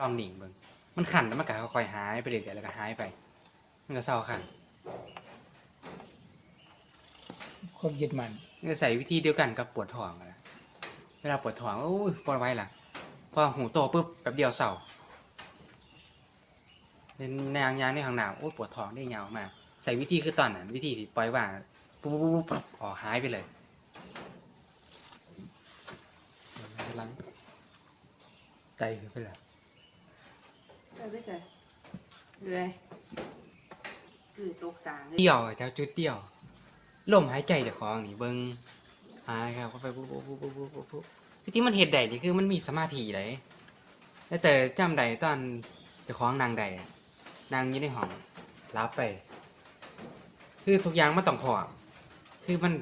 ลองดิ่งเบิ่งมันขันแล้วมันก็ค่อยๆหายไปเรื่อยๆแล้วก็หายไป มันก็เศร้าขันความยึดมั่นมันก็ใส่วิธีเดียวกันกับปวดท้องอะนะเวลาปวดท้องโอ้ยปวดไว้ล่ะพอหูโตปุ๊บแป๊บเดียวเศร้าเป็นแนวยางในห้องน้ำโอ้ยปวดท้องได้ยาวมากใส่วิธีคือตอนนั้นวิธีที่ปล่อยว่างปุ๊บปุ๊บปุ๊บปุ๊บอ๋อหายไปเลยกำลังใจขึ้นไปแล้ว ไปไปใส่เลยคือตกสางเลยเดี่ยวเจ้าจุดเดี่ยวลมหายใจเจากของนี่เบิงหายครับเข้าไปปุ๊บปุ๊บปุ๊บปุ๊บปุ๊บปุ๊บวิธีมันเหตุใดนี่คือมันมีสมาธิไดแต่แต่จำใดตอนเจ้าของนางใดอะนางอยู่ในห้องรับไป คือทุกอย่างมันต้องพร้อมคือมัน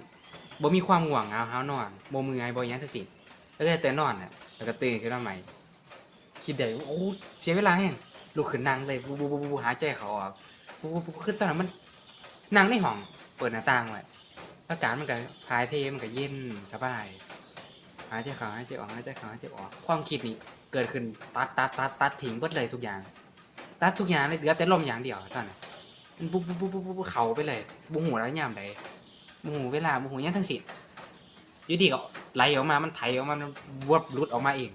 บ่มีความง่วงเหงาหาวนอนบ่มือไงบ่หยังทั้งสิ้นแล้วก็แต่นอนน่ะแล้วก็ตื่นขึ้นมาใหม่ คิดได้ว่าโอ้เสียเวลาแฮงลุกขึ้นนั่งเลยปุ๊บปุ๊บปุ๊บปุ๊บหายใจเขาออกปุ๊บปุ๊บปุ๊บคือตอนนั้นมันนั่งในห้อง เปิดหน้าต่างไว้อากาศมันก็ทายเทมันก็เย็นสบายหายใจเข้าหายใจออกหายใจเข้าหายใจออก ความคิดนี่เกิดขึ้นตัดตัดตัดตัดทิ้งหมดเลยทุกอย่าง ตัดทุกอย่างเลยเหลือแต่ลมอย่างเดียวตอนนั้นมันปุ๊บปุ๊บปุ๊บปุ๊บปุ๊บเขาไปเลยบูหูแล้วยามใดบูหูเวลาบูหูยังทั้งสิ้นยู่ดีก็ไหลออกมามันไถออกมามันวบรุดออกมาเอง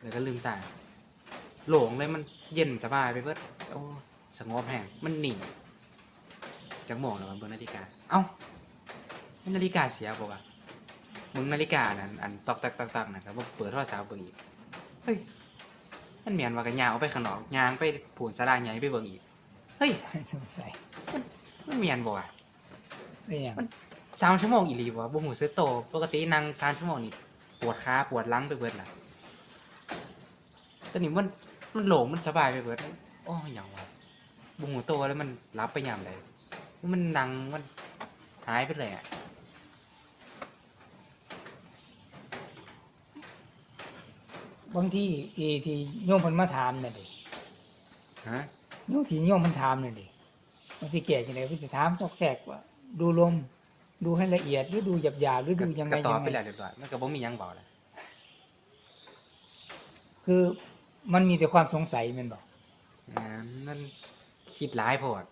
แล้วก็ลืมตา โหลงเลยมันเย็นสบายไปเบิดโอ้สงบแห้งมันหนิ่งจักโมงแล้วมันเบิ่งนาฬิกา เอ้ามันนาฬิกาเสียบ่วะมึงนาฬิกานั่นอันตอกตักตักตักนะครับว่าเปิดโทรศัพท์เบิ่งอีกเฮ้ยมันเมียนว่ากันยางออกไปข้างนอกยางไปผูนสลาใหญ่ไปเบิ่งอีกเฮ้ยสงสัยมันเมียนบ่วะเป็นอย่างสามชั่วโมงอีหลีบ่บ่หูซื้อโตปกตินั่งสามชั่วโมงนี่ปวดขาปวดหลังไปเบิดล่ะแต่นี่มัน มันโหลงมันสบายไปเบิดโอ้ยหยังวะบ่หูโตแล้วมันรับไปยามใดมันนั่งมันหายไปเลยอะบางที่ที่ที่โยมเพิ่นมาถามน่ะดิฮะโยมที่โยมมันถามน่ะดิมันสิแก่จังได๋เพิ่นสิถามซอกแซกว่า ดูลมดูให้ละเอียดหรือดูหยาบๆหรือดูยังไงก็ตอยับงไปไงแล้วเรียบร้อยมันก็บ่มีหยังบอกแล้วคือ มันมีแต่ความสงสัยแม่นบ่อ่านั่นคิดหลายโพด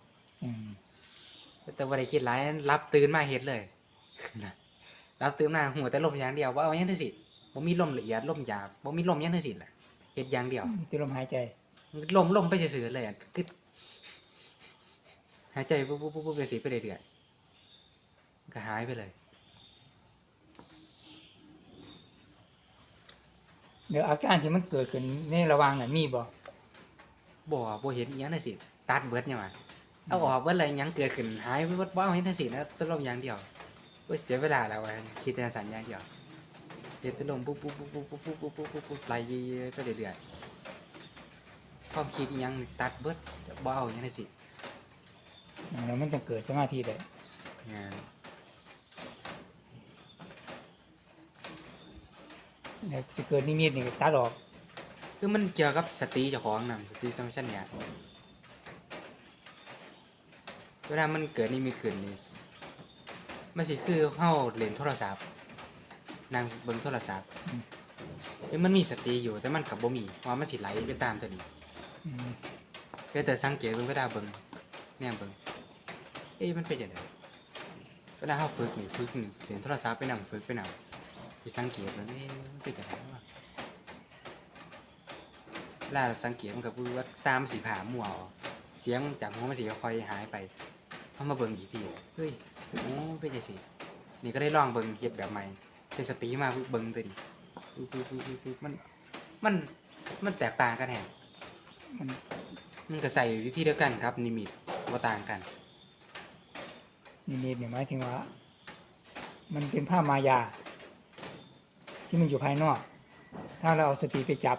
อืมแต่บ่ได้คิดหลายรับตื่นมาเฮ็ดเลยนะรับตื่นมาหัวแต่ลมอย่างเดียวว่าเอาหยังทั้งสิ้นบ่มีลมละเอียดลมหยาบบ่มีลมหยังทั้งสิ้นแหละเฮ็ดอย่างเดียวที่ลมหายใจลมลมไปซื่อๆเลยอะคือหายใจปุ๊บปุ๊บปุ๊บปุ๊บไปสิไปเรื่อยๆก็หายไปเลย เดี๋ยวอาการที่มันเกิดขึ้นในระหว่างนั้นมีบ่บ่บ่เห็นอิหยังทั้งสิ้นตัดเบิดเนี่ยว่ะเอาออกเบิดเลยหยังเกิดขึ้นหายไปเบิดบ่เอาเห็นทั้งสิ้นนะต้นลมอย่างเดียวโอ้ยเสียเวลาแล้วว่ะคิดแต่สัญญาอย่างเดียวเฮ็ดแต่ลมปุ๊บปุ๊บปุ๊บปุ๊บปุ๊บปุ๊บปุ๊บปุ๊บปุ๊บไหลไปเรื่อยๆความคิดอิหยังตัดเบิดบ่เอาอิหยังทั้งสิ้นแล้วมันจะเกิดสมาธิได้ งาน แล้วสิเกิดนิมิตนี่ก็ตัดออกคือมันเกี่ยวกับสติเจ้าของนำสติสัมปชัญญะเวลามันเกิดนี่มีขึ้นนี่มันสิคือเข้าเล่นโทรศัพท์นั่งเบิ่งโทรศัพท์เอ้ยมันมีสติอยู่แต่มันกับบ่มีว่ามันสิไหลไปตามตัวนี้อืมก็แต่สังเกตเบิ่งเวลาเบิ่งแนมเบิ่งเอ้ยมันเป็นจังไดเวลาเฮาฝึกนี่ฝึกนี่เล่นโทรศัพท์ไปนำฝึกไปนำ ไปสังเกตเบิ่งเอ้ยมันเป็นจังไดวะเวลาสังเกตมันก็คือว่าตามสีผ่ามัวเสียงจากหัวมันสีค่อยหายไปพอมาเบิ่งอีกทีเฮ้ยโอ้เป็นจังซี่นี่ก็ได้ลองเบิ่งเฮ็ดแบบใหม่เป็นสติมาเบิ่งตัวดิปุ๊บปุ๊บปุ๊บมันมันมันแตกต่างกันแฮะมันมันก็ใส่วิธีเดียวกันครับ นิมิตบ่ต่างกัน นิมิตเนี่ยหมายถึงว่า มันเป็นผ้ามายา ที่มันอยู่ภายนอก ถ้าเราเอาสติไปจับ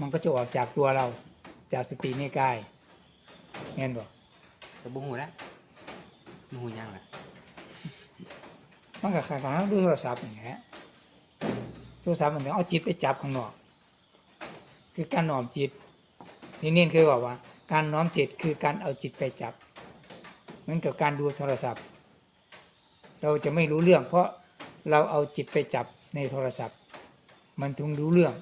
มันก็จะออกจากตัวเรา จากสติในกายแม่นบ่แต่บ่ฮู้แล้วบ่ฮู้หยังล่ะมันก็คล้ายๆดูโทรศัพท์อย่างเงี้ยโทรศัพท์มันเนี่ยเอาจิตไปจับข้างนอก คือการน้อมจิตนี่เน้นเคยบอกว่า การน้อมจิตคือการเอาจิตไปจับเหมือนกับการดูโทรศัพท์ เราจะไม่รู้เรื่อง เพราะเราเอาจิตไปจับในโทรศัพท์ มันถึงรู้เรื่อง